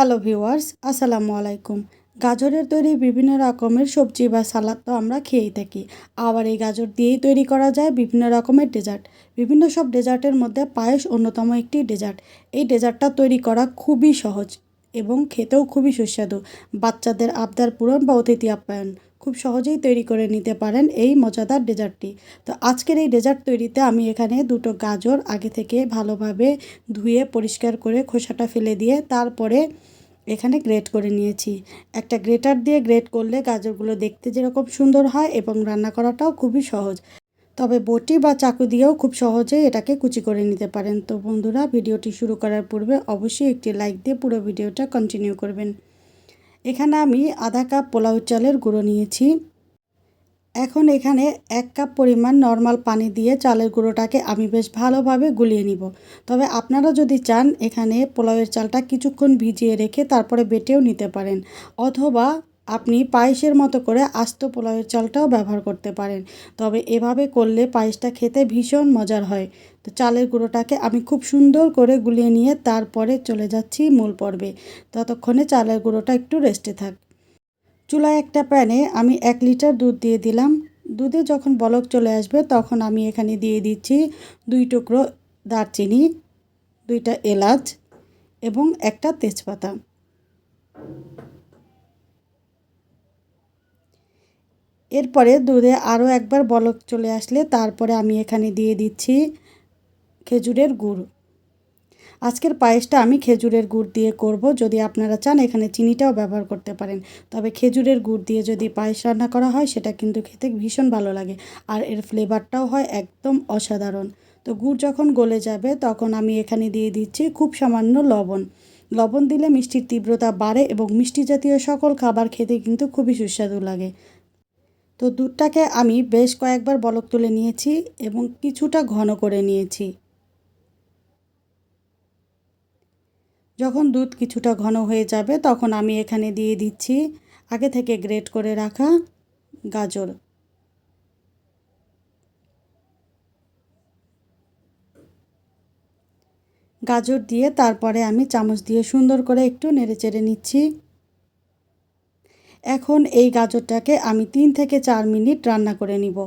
Hello viewers আসসালামু আলাইকুম। গাজরের তৈরি বিভিন্ন রকমের সবজি বা সালাদ তো আমরা খেয়েই থাকি। আবার এই গাজর দিয়েই তৈরি করা যায় বিভিন্ন রকমের ডেজার্ট বিভিন্ন সব ডেজার্টের মধ্যে পায়েস অন্যতম একটি ডেজার্ট এই ডেজার্টটা তৈরি করা খুবই সহজ এবং খেতেও খুবই সুস্বাদু। বাচ্চাদের আবদার পূরণ বা অতিথি আপ্যায়ন। খুব সহজেই তৈরি করে নিতে পারেন এই মজাদার ডেজার্টটি। তো আজকের এই ডেজার্ট তৈরিতে আমি এখানে দুটো গাজর আগে থেকে ভালোভাবে ধুয়ে পরিষ্কার করে খোসাটা ফেলে দিয়ে তারপরে এখানে গ্রেট করে নিয়েছি। একটা গ্রেটার দিয়ে গ্রেট করলে গাজরগুলো দেখতে যেরকম সুন্দর হয় এবং রান্না করাটাও খুবই সহজ। তবে বটি বা চাকু দিয়েও খুব সহজেই এটাকে কুচি করে নিতে পারেন। তো বন্ধুরা, ভিডিওটি শুরু করার পূর্বে অবশ্যই একটি লাইক দিয়ে পুরো ভিডিওটা কন্টিনিউ করবেন। এখানে আমি আধা কাপ পোলাও চালের গুঁড়ো নিয়েছি। এখন এখানে এক কাপ পরিমাণ নর্মাল পানি দিয়ে চালের গুঁড়োটাকে আমি বেশ ভালোভাবে গুলিয়ে নিব। তবে আপনারা যদি চান, এখানে পোলাওয়ের চালটা কিছুক্ষণ ভিজিয়ে রেখে তারপরে বেটেও নিতে পারেন, অথবা আপনি পায়েসের মতো করে আস্ত পোলাওয়ের চালটাও ব্যবহার করতে পারেন। তবে এভাবে করলে পায়েসটা খেতে ভীষণ মজার হয়। তো চালের গুঁড়োটাকে আমি খুব সুন্দর করে গুলিয়ে নিয়ে তারপরে চলে যাচ্ছি মূল পর্বে। ততক্ষণে চালের গুঁড়োটা একটু রেস্টে থাক। চুলায় একটা প্যানে আমি এক লিটার দুধ দিয়ে দিলাম। দুধে যখন বলক চলে আসবে তখন আমি এখানে দিয়ে দিচ্ছি দুই টুকরো দারচিনি, দুইটা এলাচ এবং একটা তেজপাতা। এরপরে দুধে আরও একবার বলক চলে আসলে তারপরে আমি এখানে দিয়ে দিচ্ছি খেজুরের গুড়। আজকের পায়েসটা আমি খেজুরের গুড় দিয়ে করব, যদি আপনারা চান এখানে চিনিটাও ব্যবহার করতে পারেন। তবে খেজুরের গুড় দিয়ে যদি পায়েস রান্না করা হয়, সেটা কিন্তু খেতে ভীষণ ভালো লাগে আর এর ফ্লেভারটাও হয় একদম অসাধারণ। তো গুড় যখন গলে যাবে, তখন আমি এখানে দিয়ে দিচ্ছি খুব সামান্য লবণ। লবণ দিলে মিষ্টির তীব্রতা বাড়ে এবং মিষ্টি জাতীয় সকল খাবার খেতে কিন্তু খুবই সুস্বাদু লাগে। তো দুধটাকে আমি বেশ কয়েকবার বলক তুলে নিয়েছি এবং কিছুটা ঘন করে নিয়েছি। যখন দুধ কিছুটা ঘন হয়ে যাবে, তখন আমি এখানে দিয়ে দিচ্ছি আগে থেকে গ্রেট করে রাখা গাজর। গাজর দিয়ে তারপরে আমি চামচ দিয়ে সুন্দর করে একটু নেড়ে চেড়ে নিচ্ছি। এখন এই গাজরটাকে আমি তিন থেকে চার মিনিট রান্না করে নিব।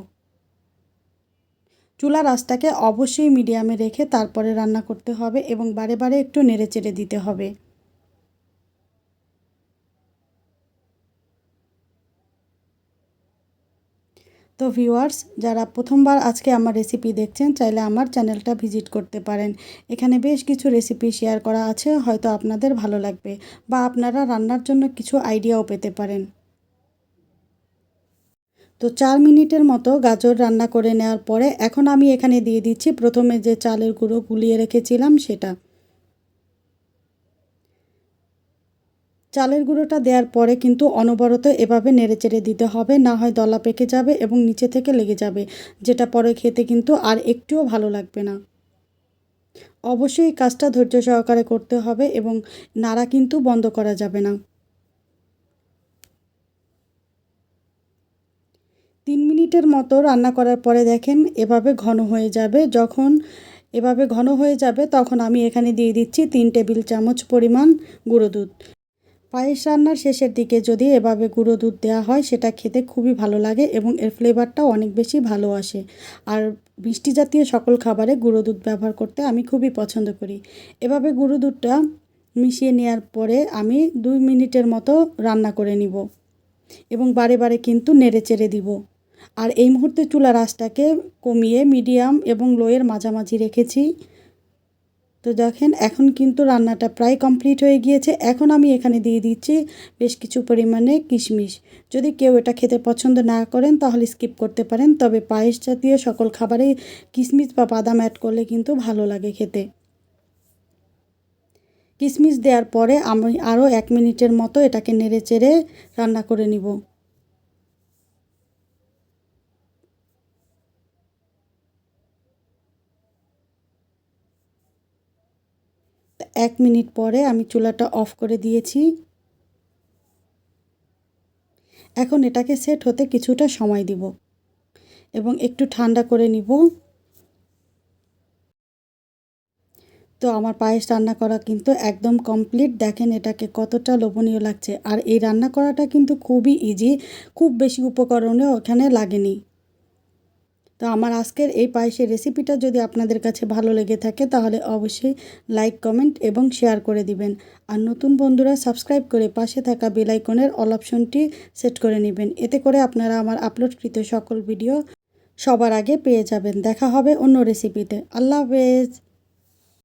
চুলার আঁচটাকে অবশ্যই মিডিয়ামে রেখে তারপরে রান্না করতে হবে এবং বারে বারে একটু নেড়ে চেড়ে দিতে হবে। তো ভিউয়ার্স যারা প্রথমবার আজকে আমার রেসিপি দেখছেন, চাইলে আমার চ্যানেলটা ভিজিট করতে পারেন। এখানে বেশ কিছু রেসিপি শেয়ার করা আছে, হয়তো আপনাদের ভালো লাগবে বা আপনারা রান্নার জন্য কিছু আইডিয়াও পেতে পারেন। তো চার মিনিটের মতো গাজর রান্না করে নেওয়ার পরে এখন আমি এখানে দিয়ে দিচ্ছি প্রথমে যে চালের গুঁড়ো গুলিয়ে রেখেছিলাম সেটা। চালের গুঁড়োটা দেওয়ার পরে কিন্তু অনবরত এভাবে নেড়েচেড়ে দিতে হবে। না হয় দলা পেকে যাবে এবং নিচে থেকে লেগে যাবে, যেটা পরে খেতে কিন্তু আর একটুও ভালো লাগবে না। অবশ্যই এই কাজটা ধৈর্য সহকারে করতে হবে এবং নাড়া কিন্তু বন্ধ করা যাবে না। তিন মিনিটের মতো রান্না করার পরে দেখেন এভাবে ঘন হয়ে যাবে। যখন এভাবে ঘন হয়ে যাবে তখন আমি এখানে দিয়ে দিচ্ছি তিন টেবিল চামচ পরিমাণ গুঁড়ো দুধ। পায়েস রান্নার শেষের দিকে যদি এভাবে গুঁড়ো দুধ দেওয়া হয়, সেটা খেতে খুবই ভালো লাগে এবং এর ফ্লেভারটাও অনেক বেশি ভালো আসে। আর মিষ্টি জাতীয় সকল খাবারে গুঁড়ো দুধ ব্যবহার করতে আমি খুবই পছন্দ করি। এভাবে গুঁড়ো দুধটা মিশিয়ে নেওয়ার পরে আমি দুই মিনিটের মতো রান্না করে নিব এবং বারে বারে কিন্তু নেড়ে চেড়ে দিব। আর এই মুহূর্তে চুলার আঁচটাকে কমিয়ে মিডিয়াম এবং লোয়ের মাঝামাঝি রেখেছি। তো দেখেন, এখন কিন্তু রান্নাটা প্রায় কমপ্লিট হয়ে গিয়েছে। এখন আমি এখানে দিয়ে দিচ্ছি বেশ কিছু পরিমাণে কিশমিশ। যদি কেউ এটা খেতে পছন্দ না করেন, তাহলে স্কিপ করতে পারেন। তবে পায়েস জাতীয় সকল খাবারে কিশমিশ বা বাদাম অ্যাড করলে কিন্তু ভালো লাগে খেতে। কিশমিশ দেওয়ার পরে আমি আরও এক মিনিটের মতো এটাকে নেড়ে চেড়ে রান্না করে নিব। এক মিনিট পরে আমি চুলাটা অফ করে দিয়েছি। এখন এটাকে সেট হতে কিছুটা সময় দিব এবং একটু ঠান্ডা করে নিব। তো আমার পায়েস রান্না করা কিন্তু একদম কমপ্লিট। দেখেন এটাকে কতটা লোভনীয় লাগছে। আর এই রান্না করাটা কিন্তু খুবই ইজি খুব বেশি উপকরণও ওখানে লাগেনি। তো আমার আজকের এই পায়েসের রেসিপিটা যদি আপনাদের কাছে ভালো লেগে থাকে, তাহলে অবশ্যই লাইক কমেন্ট এবং শেয়ার করে দিবেন। আর নতুন বন্ধুরা সাবস্ক্রাইব করে পাশে থাকা বেল আইকনের অল অপশনটি সেট করে নেবেন। এতে করে আপনারা আমার আপলোডকৃত সকল ভিডিও সবার আগে পেয়ে যাবেন। দেখা হবে অন্য রেসিপিতে আল্লাহ হাফেজ!